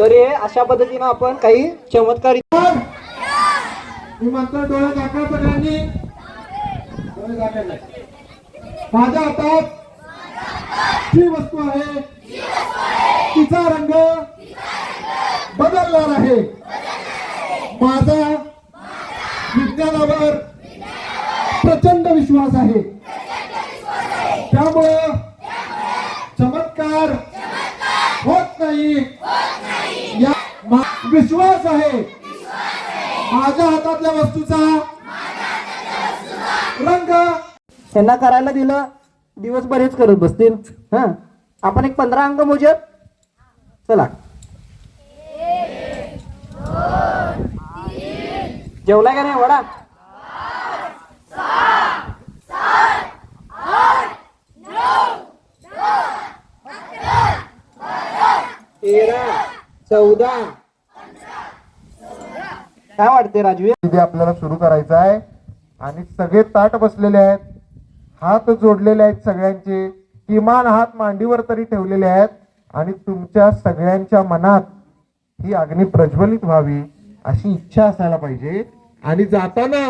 तर हे अशा पद्धतीनं आपण काही चमत्कारी मी म्हणतो डोळे दाखवा सगळ्यांनी माझ्या हातात जी वस्तू आहे तिचा रंग बदलणार आहे. माझा विज्ञानावर प्रचंड विश्वास आहे. त्यामुळे चमत्कार होत नाही या मा- विश्वास आहे. माझ्या हातातल्या वस्तूचा रंग. यांना करायला दिलं दिवसभर हेच करत बसतील. हा? आपण एक पंधरा अंक मोजत चला. जेवला का नाही वडा? तेरा चौदा काय वाटते राजवीर? तिथे आपल्याला सुरू करायचं आहे आणि सगळे ताट बसलेले आहेत हात जोडलेले आहेत सगळ्यांचे किमान हात मांडीवर तरी ठेवलेले आहेत आणि तुमच्या सगळ्यांच्या मनात ही अग्नी प्रज्वलित व्हावी अशी इच्छा असायला पाहिजे. आणि जाताना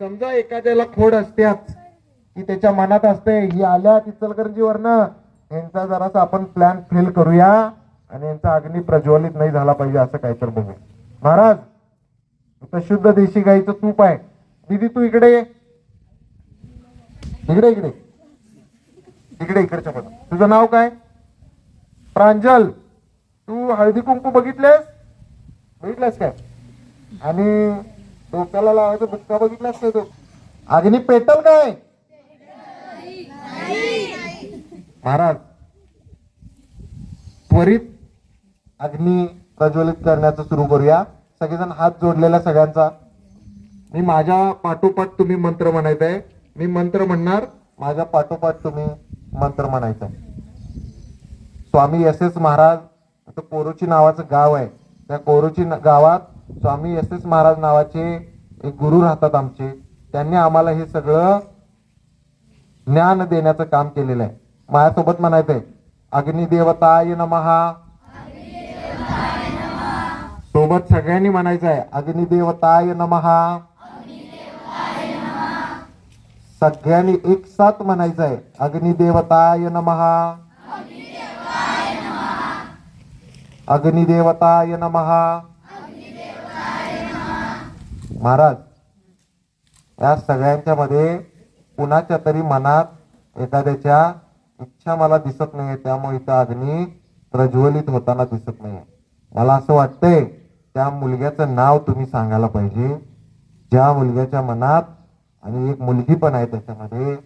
समजा एखाद्याला खोड असत्याच की त्याच्या मनात असते ही आल्या इचलकरंजीवरनं यांचा जरासा आपण प्लॅन फेल करूया आणि यांचा अग्नी प्रज्वलित नाही झाला पाहिजे असं काहीतरी बघू. महाराज आता शुद्ध देशी गाईचं तूप आहे. दीदी तू इकडे ये. इकडे इकडे. इकडे इकडच्या पण तुझं नाव काय? प्रांजल. तू हळदी कुंकू बघितलेस बघितलास काय? आणि डोक्याला लावायचं बुक्का बघितलास काय तो? अग्नी पेटल काय? महाराज त्वरित अग्नी प्रज्वलित करण्याचं सुरू करूया. सगळेजण हात जोडलेला सगळ्यांचा. मी माझ्या पाठोपाठ तुम्ही मंत्र म्हणायचं आहे मी मंत्र म्हणणार माझ्या पाठोपाठ तुम्ही मंत्र म्हणायचं आहे स्वामी एस एस महाराज इथं कोरोची नावाचं गाव आहे. त्या कोरोची गावात स्वामी एस एस महाराज नावाचे एक गुरु राहतात आमचे. त्यांनी आम्हाला हे सगळं ज्ञान देण्याचं काम केलेलं आहे. माझ्यासोबत म्हणायचंय आहे अग्निदेवताय नमहा सोबत सगळ्यांनी म्हणायचं आहे अग्निदेवताय नमहा सगळ्यांनी एक साथ म्हणायचं आहे अग्निदेवताय नमहा अग्निदेवताय नमहा महाराज या सगळ्यांच्या मध्ये कुणाच्या तरी मनात एखाद्याच्या इच्छा मला दिसत नाहीये त्यामुळे इथं अग्नी प्रज्वलित होताना दिसत नाहीये. मला असं वाटतंय त्या मुलग्याचं नाव तुम्ही सांगायला पाहिजे. ज्या मुलग्याच्या मनात आणि एक मुलगी पण आहे त्याच्यामध्ये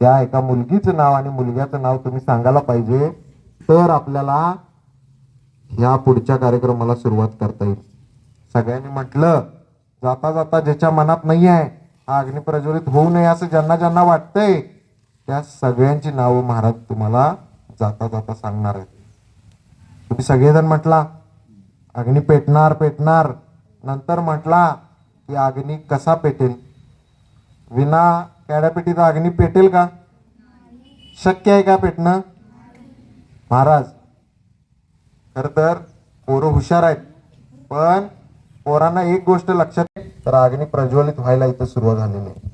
त्या एका मुलगीचं नाव आणि मुलग्याचं नाव तुम्ही सांगायला पाहिजे. तर आपल्याला ह्या पुढच्या कार्यक्रमाला सुरुवात करता येईल. सगळ्यांनी म्हटलं जाता जाता ज्याच्या मनात नाही आहे हा अग्नी प्रज्वलित होऊ नये असं ज्यांना ज्यांना वाटतंय त्या सगळ्यांची नावं महाराज तुम्हाला जाता जाता सांगणार आहेत. तुम्ही सगळेजण म्हटला अग्नी पेटणार पेटणार. नंतर म्हटला की अग्नी कसा पेटेल? विना कॅडापेटीचा अग्नी पेटेल का? शक्य आहे का पेटणं? महाराज खर तर पोरं हुशार आहेत पण पोरांना एक गोष्ट लक्षात तर अग्नी प्रज्वलित व्हायला इथं सुरुवात झालेली आहे.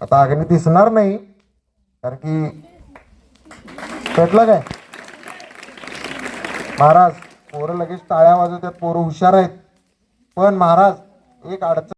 आता अग्नी दिसणार नाही कारण की पेटलं काय? महाराज पोरं लगेच टाळ्या वाजवतात पोरं हुशार आहेत. पण महाराज एक अडचण